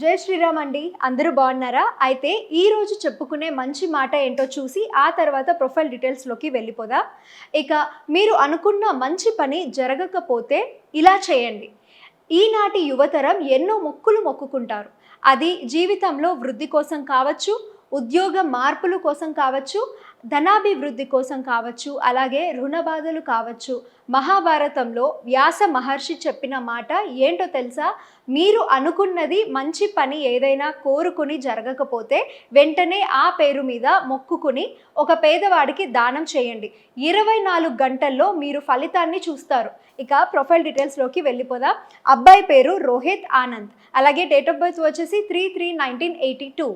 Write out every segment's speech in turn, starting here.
జై శ్రీరామ్ అండి. అందరూ బాగున్నారా? అయితే ఈ రోజు చెప్పుకునే మంచి మాట ఏంటో చూసి ఆ తర్వాత ప్రొఫైల్ డీటెయిల్స్లోకి వెళ్ళిపోదా. ఇక మీరు అనుకున్న మంచి పని జరగకపోతే ఇలా చేయండి. ఈనాటి యువతరం ఎన్నో మొక్కులు మొక్కుకుంటారు. అది జీవితంలో వృద్ధి కోసం కావచ్చు ఉద్యోగ మార్పులు కోసం కావచ్చు ధనాభివృద్ధి కోసం కావచ్చు అలాగే రుణ బాధలు కావచ్చు. మహాభారతంలో వ్యాస మహర్షి చెప్పిన మాట ఏంటో తెలుసా? మీరు అనుకున్నది మంచి పని ఏదైనా కోరుకుని జరగకపోతే వెంటనే ఆ పేరు మీద మొక్కుకుని ఒక పేదవాడికి దానం చేయండి. ఇరవై నాలుగు గంటల్లో మీరు ఫలితాన్ని చూస్తారు. ఇక ప్రొఫైల్ డీటెయిల్స్లోకి వెళ్ళిపోదా. అబ్బాయి పేరు రోహిత్ ఆనంద్. అలాగే డేట్ ఆఫ్ బర్త్ వచ్చేసి three three nineteen eighty two.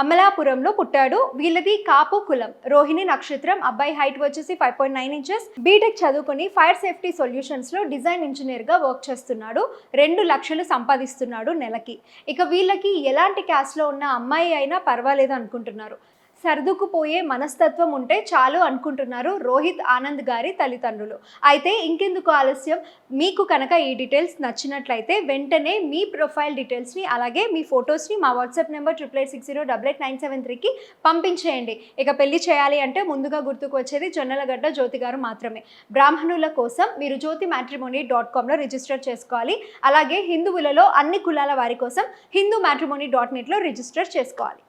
అమలాపురంలో పుట్టాడు. వీళ్ళది కాపు కులం. రోహిణి నక్షత్రం. అబ్బాయి హైట్ వచ్చేసి five point nine inches BTech చదువుకుని ఫైర్ సేఫ్టీ సొల్యూషన్స్లో డిజైన్ ఇంజనీర్గా వర్క్ చేస్తున్నాడు. రెండు లక్షలు సంపాదిస్తున్నాడు నెలకి. ఇక వీళ్ళకి ఎలాంటి క్యాస్ట్లో ఉన్న అమ్మాయి అయినా పర్వాలేదు అనుకుంటున్నారు. సర్దుకుపోయే మనస్తత్వం ఉంటే చాలు అనుకుంటున్నారు రోహిత్ ఆనంద్ గారి తల్లిదండ్రులు. అయితే ఇంకెందుకు ఆలస్యం? మీకు కనుక ఈ డీటెయిల్స్ నచ్చినట్లయితే వెంటనే మీ ప్రొఫైల్ డీటెయిల్స్ని అలాగే మీ ఫొటోస్ని మా WhatsApp number triple eight six zero double eight nine seven త్రీకి పంపించేయండి. ఇక పెళ్ళి చేయాలి అంటే ముందుగా గుర్తుకు వచ్చేది జొన్నలగడ్డ జ్యోతి గారు మాత్రమే. బ్రాహ్మణుల కోసం మీరు జ్యోతి మ్యాట్రిమోనీ డాట్ కామ్లో రిజిస్టర్ చేసుకోవాలి. అలాగే హిందువులలో అన్ని కులాల వారి కోసం హిందూ మ్యాట్రిమోనీ డాట్ నెట్లో రిజిస్టర్ చేసుకోవాలి.